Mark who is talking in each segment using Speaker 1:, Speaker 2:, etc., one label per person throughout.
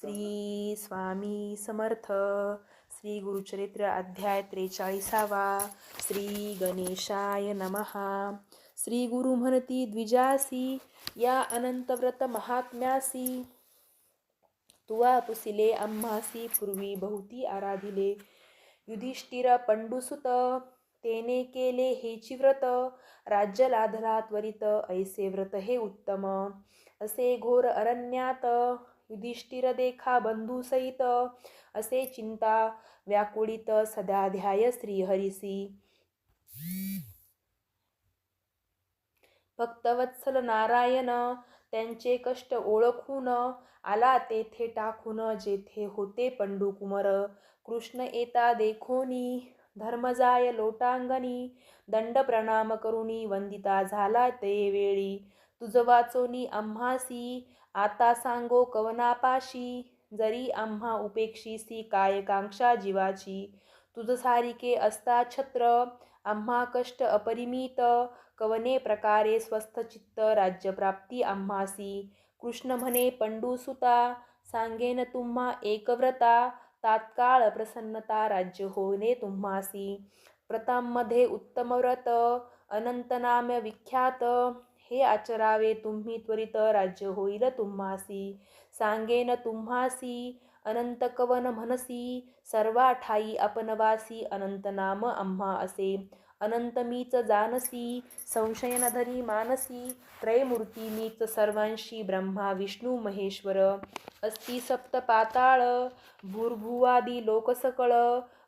Speaker 1: श्री स्वामी समर्थ. श्री गुरुचरित्र अध्याय त्रेचाळीसावा. श्री गणेशाय नमहा श्री गुरु म्हणती द्विजासी या अनंतव्रत महात्म्यासी. तुवा पुसिले अम्मासी पूर्वी बहुती आराधिले. युधिष्ठिर पंडुसुत तेने केले हेची व्रत. राज्य लाधला त्वरित ऐसे व्रत हे उत्तम. असे घोर अरण्यात युधिष्ठिर देखा बंधुसहित असे चिंता व्याकुळित सदा ध्याय श्रीहरिसी. भक्तवत्सल नारायण त्यांचे कष्ट ओळखून आला तेथे टाकून जेथे होते पंडुकुमर. कृष्ण येता देखोनी धर्मजाय लोटांगणी दंड प्रणाम करुणी वंदिता झाला ते वेळी. तुझ वाचोनी आम्हासी आता सांगो कवनापाशी जरी आम्हा उपेक्षीसी काय कांक्षा जीवाची. तुझ सारिके असता छत्र आम्हा कष्ट अपरिमित कवने प्रकारे स्वस्थ चित्त राज्यप्राप्ती आम्हासी कृष्ण म्हणे पंडूसुता सांगेन तुम्हा एकव्रता तात्काळ प्रसन्नता राज्य होणे तुम्हासी व्रतांमध्ये उत्तम व्रत अनंतनाम विख्यात हे आचरावे तुम्ही त्वरित राज्य होईल तुम्हासी. सांगेन तुम्हासी अनंत कवन म्हणसी सर्वा ठाई अपनवासी अनंत नाम आम्हा असे. अनंत मीच जानसी संशयनधरी मानसी त्रयमूर्ती मीच सर्वांशी ब्रह्मा विष्णू महेश्वर. अस्ति सप्त पाताळ भूर्भुवादी लोकसकळ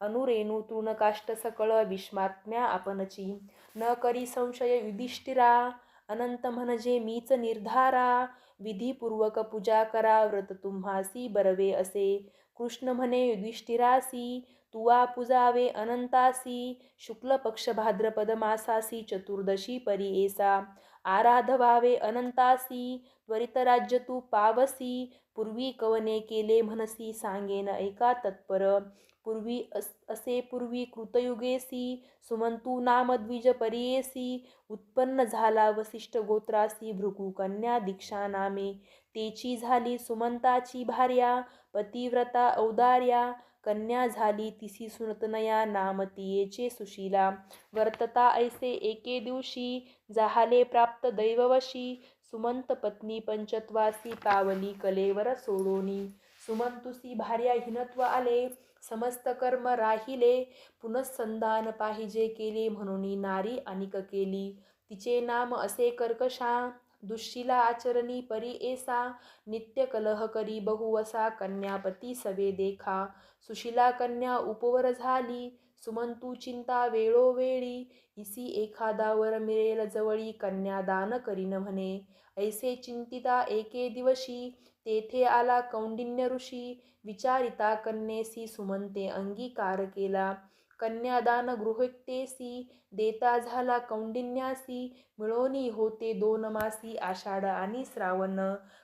Speaker 1: अनुरेणू तृणकाष्ट सकळ विश्मात्म्या आपणची. न करी संशय युधिष्ठिरा अनंत म्हणजे मीच निर्धारा विधीपूर्वक पूजा करा व्रत तुम्हासी बरवे असे. कृष्ण म्हणे युधिष्ठिरासी तुवा पुजावे अनंतासी शुक्ल पक्ष भाद्रपद मासासी चतुर्दशी परी एसा आराधवावे अनंतासी त्वरित राज्य तू पावसी पूर्वी कवने केले म्हणसी सांगेन ऐका तत्पर। पूर्वी अस असे पूर्वी कृतयुगेसी सुमंतू नाम द्विज परियेसी उत्पन्न झाला वसिष्ठ गोत्रासी भृगु कन्या दीक्षा नामे। तेची झाली सुमंताची भार्या पतिव्रता औदार्या कन्या झाली तिसी सुनतनया नाम तियेचे सुशीला. वर्तता ऐसे एके दिवशी जाहाले प्राप्त दैववशी सुमंत पत्नी पंचत्वासी पावली कलेवर सोडोनी. सुमंतुसी भार्या हिनत्व आले समस्त कर्म राहिले पुनःसंधान पाहिजे केले म्हणून नारी अनिक केली. तिचे नाम असे कर्कशा दुःशिला आचरणी परी एसा नित्य कलह करी बहुवसा कन्यापती सवे देखा। सुशिला कन्या उपवर झाली सुमंतू चिंता वेळोवेळी इसी एखादावर मिळेल जवळी कन्यादान करीन म्हणे। ऐसे चिंतिता एके दिवशी तेथे आला कौंडिन्य ऋषी। विचारिता कन्येसी सुमंते अंगीकार केला। कन्यादान गृहतेसी देता झाला कौंडिन्यासी मिळोनी होते दोन मासी आषाढ आणि श्रावण.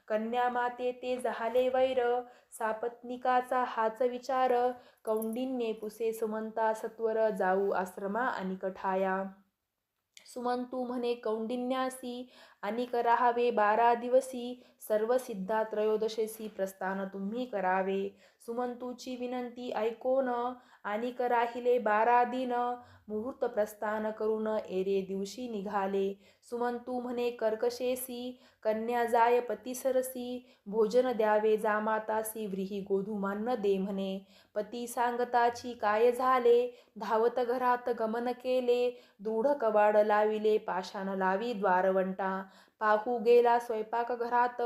Speaker 1: कन्या माते ते झाले वैर सापत्निकाचा हाच विचार कौंडिन्ये पुसे सुमंता सत्वर जाऊ आश्रमा आणि कठाया. सुमंतू म्हणे कौंडिन्यासी आणि राहावे बारा दिवसी सर्व सिद्धा त्रयोदशेसी प्रस्थान तुम्ही करावे. सुमंतूची विनंती ऐकोन आणि राहिले बारा दिन मुहूर्त प्रस्थान करून एरे दिवशी निघाले. सुमंतू म्हणे कर्कशेसी कन्या जाय पतिसरसी भोजन द्यावे जामातासी व्रीही गोधुमान्न दे म्हणे. पती सांगताची काय झाले? धावत घरात गमन केले. दृढ कवाड लाविले पाषाण लावी द्वारवंटा. पाहू गेला स्वयंपाक घरात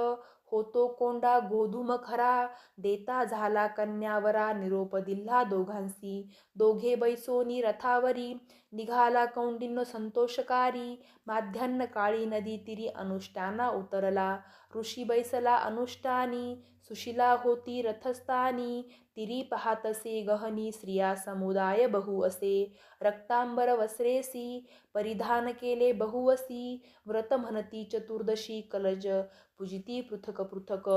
Speaker 1: होतो कोंडा गोधूम खरा. देता झाला कन्यावरा निरोप दिल्ला दोघांसी दोघे बैसोनी रथावरी निघाला कौंडिन्य संतोषकारी. माध्यान्न काळी नदी तिरी अनुष्ठाना उतरला. ऋषी बैसला अनुष्ठानी. सुशिला होती रथस्थानी. तिरी पाहतसे गहनी स्त्रिया समुदाय बहु असे. रक्तांबर वस्रेसी परिधान केले बहुवसी व्रत म्हणती चतुर्दशी कलज पूजिती पृथक पृथक.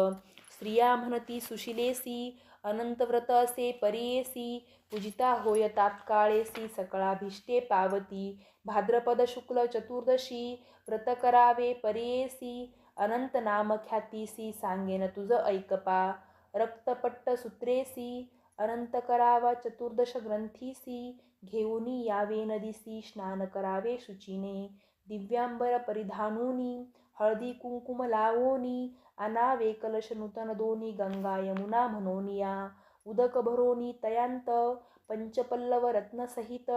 Speaker 1: स्त्रिया म्हणती सुशिलेसी अनंत व्रत असे परियेसी पूजिता होय तात्काळेसी सकळाभिष्टे पावती. भाद्रपद शुक्ल चतुर्दशी व्रत करावे परियेसी अनंत नाम ख्यातीसी सांगेन तुझ ऐकपा. रक्तपट्ट सूत्रेसी अनंत करावा चतुर्दश ग्रंथीसी घेऊनी यावे नदीसी स्नान करावे शुचिने. दिव्यांबर परिधानोनी हळदी कुंकुम लावोनी अनावे कलश नूतन दोनी गंगा यमुना म्हणोनिया उदक भरोनी तयांत पंचपल्लव रत्नसहित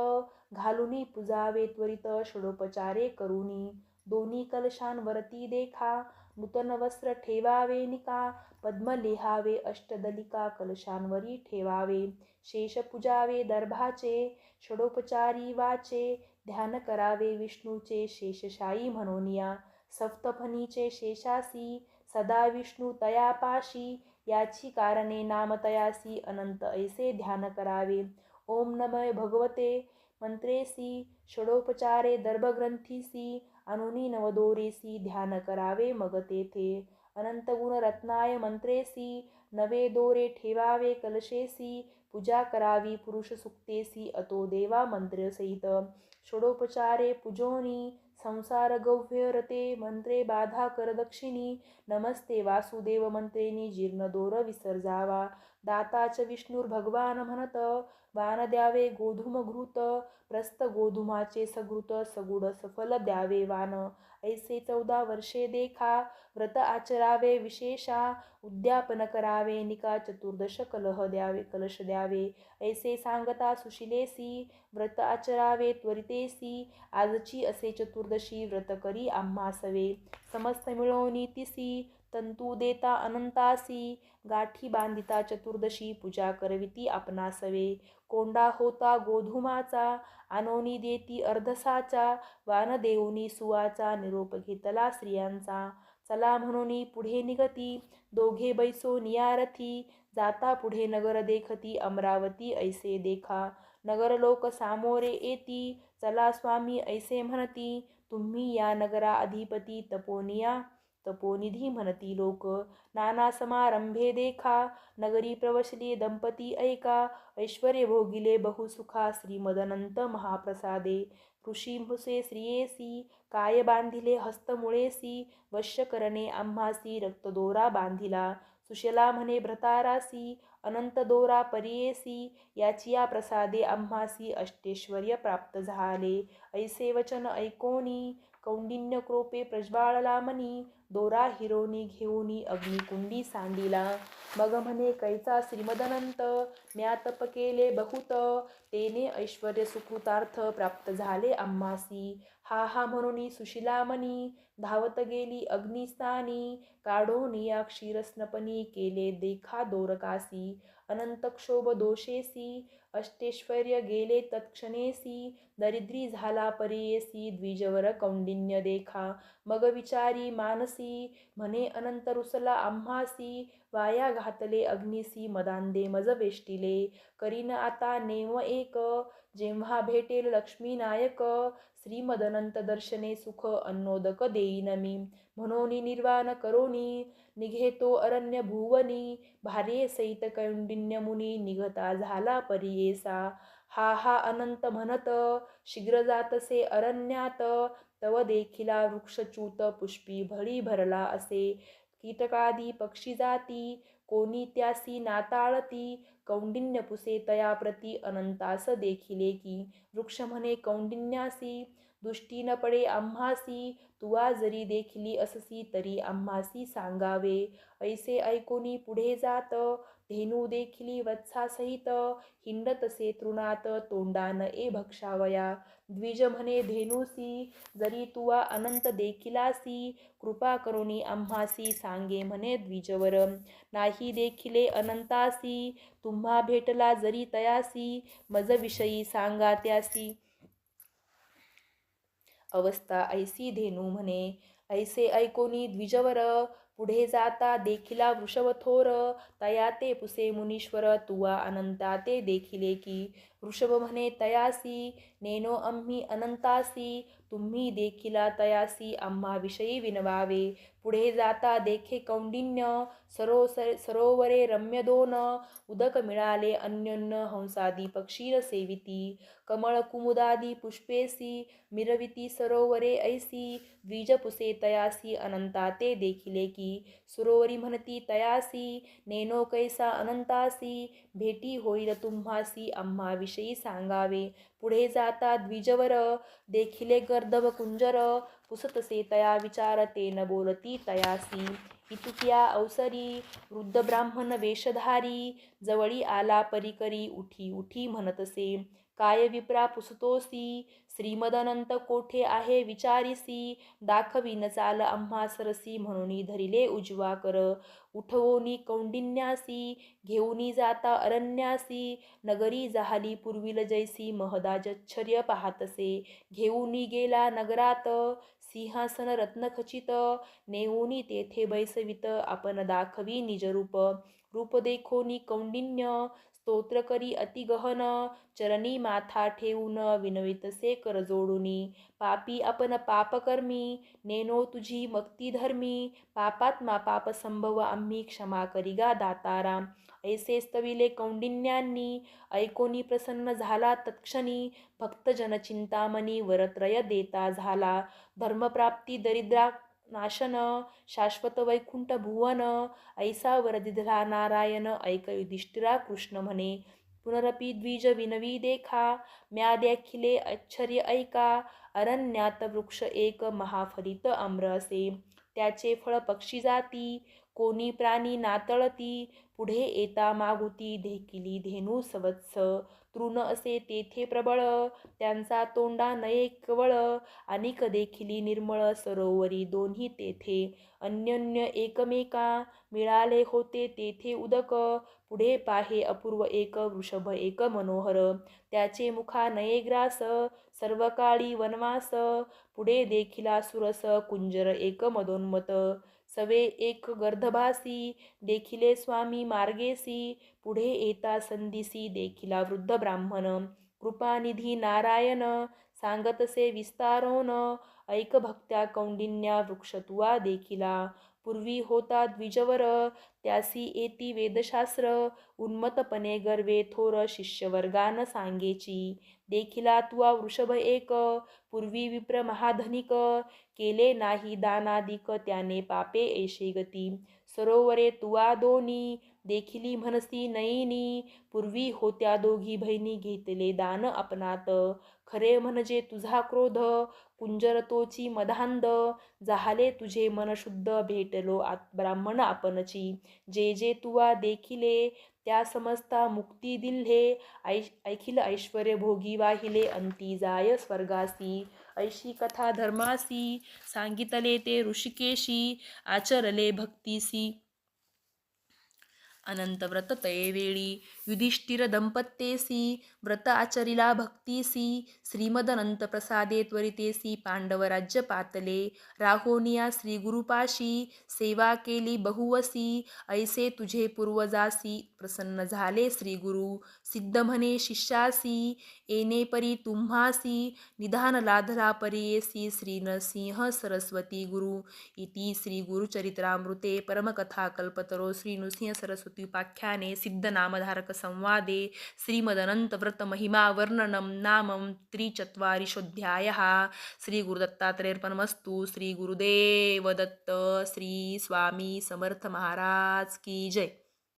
Speaker 1: घालुनी पुजावे त्वरित षडोपचारे करुनी. दोन्ही कलशांवरती देखा नूतन वस्त्र ठेवावे निका पद्म लिहावे अष्टदलिका कलशांवरी ठेवावे शेष पुजावे दर्भाचे षडोपचारी वाचे ध्यान करावे विष्णूचे शेषशाई म्हणोनिया सप्तफणीचे शेषासी सदा विष्णू तयापाशी याची कारणे नामतयासी अनंत ऐसे ध्यान करावे ओम नमय भगवते मंत्रेसी षडोपचारे दर्भग्रंथीसी अनुनी नवदोरेसी ध्यान करावे मग तेथे. अनंत गुण रत्नाय मंत्रेसी नवे दोरे ठेवावे कलशेसी पूजा करावी पुरुष सुक्तेसी अतो देवा मंत्रसहित षडोपचारे पूजोनी संसार गव्यरते मंत्रे बाधा करदक्षिणी नमस्ते वासुदेव मंत्रेनी जीर्ण दोर विसर्जावा. दाताच विष्णूर भगवान म्हणत वान द्यावे गोधूम घृत प्रस्त गोधुमाचे सगृत सगुड सफल द्यावे वान. ऐसे चौदा वर्षे देखा व्रत आचरावे विशेषा उद्यापन करावे निका चतुर्दश कलह द्यावे कलश द्यावे. ऐसे सांगता सुशिलेसी व्रत आचरावे त्वरितेसी आजची असे चतुर्दशी व्रत करी आम्हासवे. समस्त मिळवणी तिसी तंतू देता अनंतासी गाठी बांधिता चतुर्दशी पूजा करविती आपणासवे. कोंडा होता गोधुमाचा आनोनी देती अर्धसाचा वान देऊनी सुवाचा निरोप घेतला स्त्रियांचा. चला म्हणून पुढे निघती दोघे बैसो नियारथी जाता पुढे नगर देखती अमरावती ऐसे देखा. नगर लोक सामोरे येती चला स्वामी ऐसे म्हणती तुम्ही या नगरा अधिपती तपोनिया तपोनिधी म्हणती लोक. नाना समारंभे देखा नगरी प्रवशली दंपती ऐका ऐश्वर्य भोगिले बहुसुखा श्रीमदनंत महाप्रसादे. ऋषी मृसे श्रियेसी काय बांधिले हस्तमुळेसी वश्य करणे आम्हासी रक्तदोरा बांधिला. सुशला म्हणे भ्रतारासी अनंत दोरा परियेसी याचिया प्रसादे आम्हासी अष्टेश्वर्य प्राप्त झाले. ऐसे वचन ऐकोनी कौंडिन्य क्रोपे प्रज्वाळला मनी दोरा हिरोनी घेऊनी अग्निकुंडी सांडिला. मग म्हणे कैचा श्रीमदनंत म्या तप केले बहुत तेने ऐश्वर सुकृतार्थ प्राप्त झाले अम्मासी. हा हा म्हणून सुशिलामणी धावत गेली अग्निस्नानी काढोनी या क्षीरस्नपनी केले देखा दोरकासी. अनंतक्षोभ दोषेसी. अष्टेश्वर्य गेले तत्क्षणेसी दरिद्री झाला परियेसी द्विजवर कौंडिन्य देखा. मग विचारी मानसी म्हणे अनंत रुसला आम्हासी वाया घातले अग्निसी मदांदे मज वेष्टिले करीन आता नेम एक जेव्हा भेटेल लक्ष्मी नायक श्रीमदनंत दर्शने सुख अन्नोदक देईन मी. म्हणून निर्वाण करोनी निघेतो अरण्य भुवनी भार्ये सहित कौंडिन्य मुनी निघता झाला येसा. हा हा अनंत म्हणत शीघ्र जातसे अरण्यात तव देखिला वृक्षच्यूत पुष्पी भळी भरला असे. कीटकादी पक्षी जाती कोणी त्यासी नाताळती कौंडिन्य पुसे तया प्रती अनंतास देखिले की. वृक्ष म्हणे कौंडिन्यासी दुष्टी न पडे आम्हासी तुवा जरी देखिली अससी तरी आम्हासी सांगावे. ऐसे ऐकोनी पुढे जात धेनू देखिली वत्सासहित हिंडतसे तृणात तोंडान ए भक्षावया. द्विज म्हणे धेनुसी जरी तुवा अनंत देखिलासी कृपा करुणी आम्हासी सांगे म्हणे द्विजवर. नाही देखिले अनंतासी तुम्हा भेटला जरी तयासी मज विषयी सांगा त्यासी. अवस्था ऐसी धेनू म्हणे ऐसे ऐकोनी द्विजवर पुढे जाता देखिला वृषभथोर तया ते पुसे मुनीश्वर तुवा अनंता ते देखिले की वृषभ म्हणे तयासी नेनो आम्ही अनंतासी तुम्ही देखिला तयासी आम्हाविषयी विनवावे. पुढे जाता देखे कौंडिन्य सरो सरोवरे रम्य दोन. उदक मिळाले अन्योन्य हंसादी पक्षीर सेविती. कमळ कुमुदादी पुष्पेसी मिरविती सरोवरे ऐसी. द्विजपुसे तयासी अनंता ते देखिले की. सुरोवरी म्हणती तयासी नेनो कैसा अनंतासी भेटी होईल तुम्हासी याविषयी सांगावे. पुढे जाता द्विजवर देखिले गर्दभ कुंजर पुसतसे तया विचारते न बोलती तयासी. इतुक्या अवसरी वृद्ध ब्राह्मण वेशधारी जवळी आला परिकरी उठी उठी म्हणतसे. काय विप्रा पुसतोसी? श्रीमदनंत कोठे आहे विचारिसी? दाखवीन चाल आम्हा सरसी म्हणून धरिले उजवा कर. उठवोनी कौंडिन्यासी घेऊनी जाता अरण्यासी. नगरी जाहली पूर्वील जैसी महदाजच्छर्य पाहतसे. घेऊनी गेला नगरात सिंहासन रत्नखचित नेऊनी तेथे बैसवित. आपण दाखवी निजरूप. रूप देखोनी कौंडिन्य स्तोत्र करी अतिगहन चरणी माथा ठेवून विनवितसे कर जोडुनी. पापी आपण पापकर्मी नेनो तुझी मक्ती धर्मी. पापात्मा पाप संभव आम्ही क्षमा करिगा दाताराम ऐसे स्तविले कौंडिन्यांनी ऐकोनी प्रसन्न झाला तत्क्षणी. भक्तजन चिंतामणी वरत्रय देता झाला. धर्मप्राप्ती दरिद्रा नाशन शाश्वत वैकुंठ भुवन ऐसा वरदिधला नारायण ऐक युधिष्ठिरा कृष्ण म्हणे. पुनरपी द्विज विनवी देखा म्याद्याखिले अच्छर्य आश्चर्य ऐका अरण्यात वृक्ष एक महाफलित आम्र असे. त्याचे फळ पक्षी जाती कोणी प्राणी नातळती पुढे येता मागुती धेकिली धेनू सवत्स. तृण असे तेथे प्रबळ त्यांचा तोंडा नये कवळ अनेक देखिली निर्मळ सरोवरी दोन्ही तेथे. अन्योन्य एकमेका मिळाले होते तेथे उदक पुढे पाहे अपूर्व एक वृषभ एक मनोहर. त्याचे मुखा नये ग्रास सर्व काळी वनवास पुढे देखिला सुरस कुंजर एक मदोन्मत. सवे एक गर्धभासी देखिले स्वामी मार्गेसी पुढे येता संदिसी देखिला वृद्ध ब्राह्मण. कृपानिधी नारायण सांगतसे विस्तारोन ऐक भक्त्या कौंडिन्या वृक्षतुवा देखिला. पूर्वी होता द्विजवर त्यासी येती वेदशास्त्र उन्मतपणे गर्वे थोर शिष्यवर्गान सांगेची. देखिला तुवा वृषभ एक पूर्वी विप्र महाधनिक केले नाही दानादिक त्याने पापे ऐशे गती. सरोवरे तुवा दोनी देखिली म्हणसी नयनी पूर्वी होत्या दोघी बहिणी घेतले दान अपनात. खरे म्हणजे तुझा क्रोध कुंजरतोची मदांध जाहले तुझे मन शुद्ध भेटलो आत ब्राह्मण आपणची. जे जे तुवा देखिले त्या समजता मुक्ती दिल्हे. ऐ ऐखिल ऐश्वर भोगी वाहिले अंती जाय स्वर्गासी. ऐशी कथा धर्मासी सांगितले ते ऋषिकेशी आचरले भक्तीसी. अनंत व्रत तयेवेळी युधिष्ठिर दंपत्येसी व्रत आचरिला भक्तीसी श्रीमदनंत प्रसादे त्वरितेसी पांडव राज्य पातले राहोनिया श्रीगुरुपाशी सेवा केली बहुवसी ऐसे तुझे पूर्वजासी प्रसन्न झाले श्रीगुरु सिद्ध म्हणे शिष्यासी येणे परी तुम्हासी निधान लाधला परियेसी श्री नरसिंह सरस्वती गुरु इति श्रीगुरुचरित्रामृते परमकथाकल्पतरो परमकथा कल्पतरो श्री नृसिंह सरस्वती उपाख्याने सिद्धनामधारक संवादे श्रीमदनन्तव्रतमहिमा वर्णनं नामं श्री गुरुदेव श्रीगुरुदेवदत्त श्री स्वामी समर्थ महाराज की जय।